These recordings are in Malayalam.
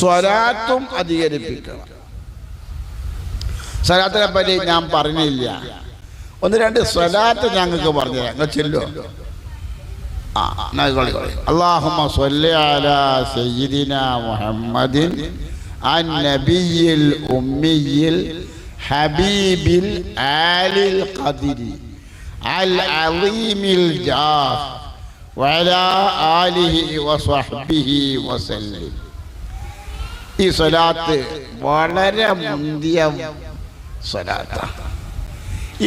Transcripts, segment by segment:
സ്വലാത്തും അധികരിപ്പിക്കണം. സ്വലാത്തിനെ പറ്റി ഞാൻ പറഞ്ഞില്ല. ഒന്ന് രണ്ട് സ്വലാത്ത് ഞങ്ങൾക്ക് പറഞ്ഞുതരാം. നിങ്ങൾ ചെല്ലോ. അള്ളാഹുമ്മ അലാ സയ്യിദിന മുഹമ്മദിൻ അൻ നബിയിൽ ഉമ്മിയിൽ ഹബീബിൽ ആലിൽ ഖദിരി അൽ അലീമിൽ ജാഹ് വഅലാ ആലിഹി വസ്വഹ്ബിഹി വസല്ലം. ഈ സ്വലാത്ത് വളരെ മുന്തിയ സ്വലാത്താണ്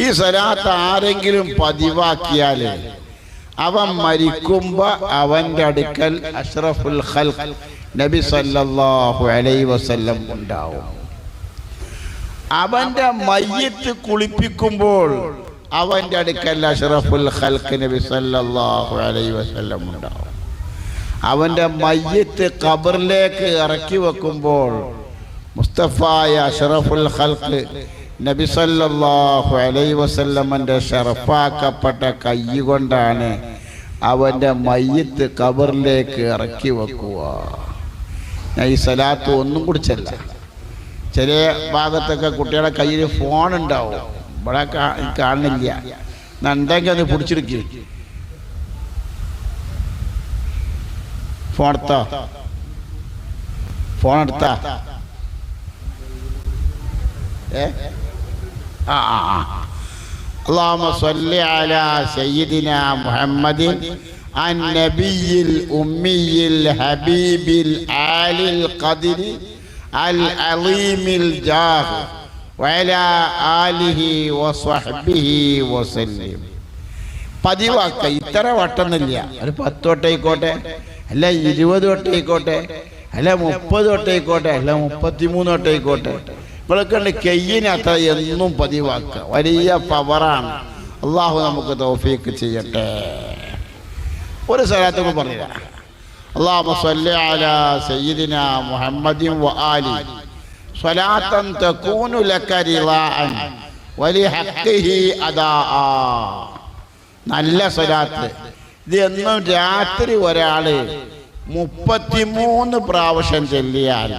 ഈ സ്വലാത്ത് ആരെങ്കിലും പതിവാക്കിയാൽ അവൻ മരിക്കുമ്പോ അവന്റെ അടുക്കൽ അഷ്റഫുൽ നബി സല്ലല്ലാഹു അലൈ വസല്ലം ഉണ്ടാവും. അവന്റെ മയ്യത്ത് കുളിപ്പിക്കുമ്പോൾ അവന്റെ അടുക്കൽ അഷ്റഫുൽ നബി സല്ലല്ലാഹു അലൈ വസല്ലം ഉണ്ടാവും. അവന്റെ മയ്യത്ത് ഖബറിലേക്ക് ഇറക്കി വെക്കുമ്പോൾ മുസ്തഫായ അഷറഫുൽ ഹൽക്ക് നബി സല്ലല്ലാഹു അലൈഹി വസല്ലമന്റെ ഷറഫാക്കപ്പെട്ട കൈ കൊണ്ടാണ് അവന്റെ മയ്യത്ത് ഖബറിലേക്ക് ഇറക്കി വെക്കുക. ഞാൻ ഈ സലാത്ത് ഒന്നും കുടിച്ചല്ല. ചില ഭാഗത്തൊക്കെ കുട്ടികളുടെ കയ്യിൽ ഫോൺ ഉണ്ടാവും. ഇവിടെ കാണില്ല ഉണ്ടെങ്കിൽ അത് പിടിച്ചെടുക്കുക ഫോൺ എടുത്തോ ഫോൺ എടുത്താ ഏ ആ ആ ആ اللهم صل على سيدنا محمد النبي الأمي الحبيب العالي القدر العظيم الجاه وعلى آله وصحبه وسلم പതിവാക്ക ഇത്ര വട്ടമെന്നില്ല ഒരു പത്ത് വട്ടമായിക്കോട്ടെ അല്ല ഇരുപത് വട്ടമായിക്കോട്ടെ. അല്ല മുപ്പത് വട്ടമായിക്കോട്ടെ. അല്ല മുപ്പത്തിമൂന്ന് വട്ടമായിക്കോട്ടെ. ഇവളൊക്കെ കെയ്യിനത്ര എന്നും പതിവാക്കുക. വലിയ പവറാണ്. അള്ളാഹു നമുക്ക് തോഫിക്ക് ചെയ്യട്ടെ. ഒരു സ്ഥലത്ത് പറഞ്ഞില്ല അള്ളാഹു സല്ല സയ്യിദിന മുഹമ്മദിൻ വ ആലി. സ്വലാത്തൻ തകൂനു ലക വലി ഹഖ്ഖിഹി അദാആ നല്ല സ്വലാത്ത്. ഇത് എന്നും രാത്രി ഒരാൾ മുപ്പത്തിമൂന്ന് പ്രാവശ്യം ചെല്ലിയാൽ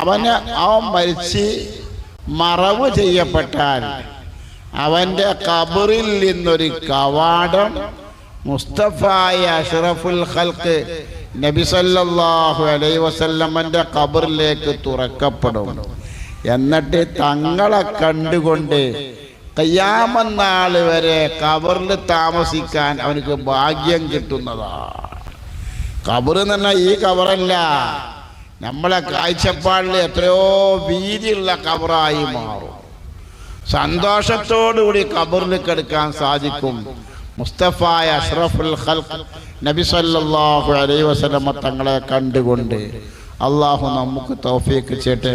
അവന് അവൻ മരിച്ച് മറവ് ചെയ്യപ്പെട്ടാൽ അവന്റെ കബറിൽ നിന്നൊരു കവാടം മുസ്തഫായ അഷ്റഫുൽ ഖൽക്ക് നബിസല്ലാഹു അലൈ അലൈഹി വസല്ലമന്റെ കബറിലേക്ക് തുറക്കപ്പെടും. എന്നിട്ട് തങ്ങളെ കണ്ടുകൊണ്ട് കയ്യാമന്നാൾ വരെ കബറിൽ താമസിക്കാൻ അവനക്ക് ഭാഗ്യം കിട്ടുന്നതാണ് കബറ് പറഞ്ഞാൽ ഈ കബറല്ല നമ്മളെ കാഴ്ചപ്പാടിൽ എത്രയോ വീതിയുള്ള കബറായി മാറും. സന്തോഷത്തോടുകൂടി കബറിൽ കിടക്കാൻ സാധിക്കും. മുസ്തഫായ അഷ്റഫുൽ ഖൽഖ് നബി സല്ലല്ലാഹു അലൈഹി വസല്ലമ തങ്ങളെ കണ്ടുകൊണ്ട് അള്ളാഹു നമുക്ക് തൗഫീക്ക് ചെയ്യട്ടെ.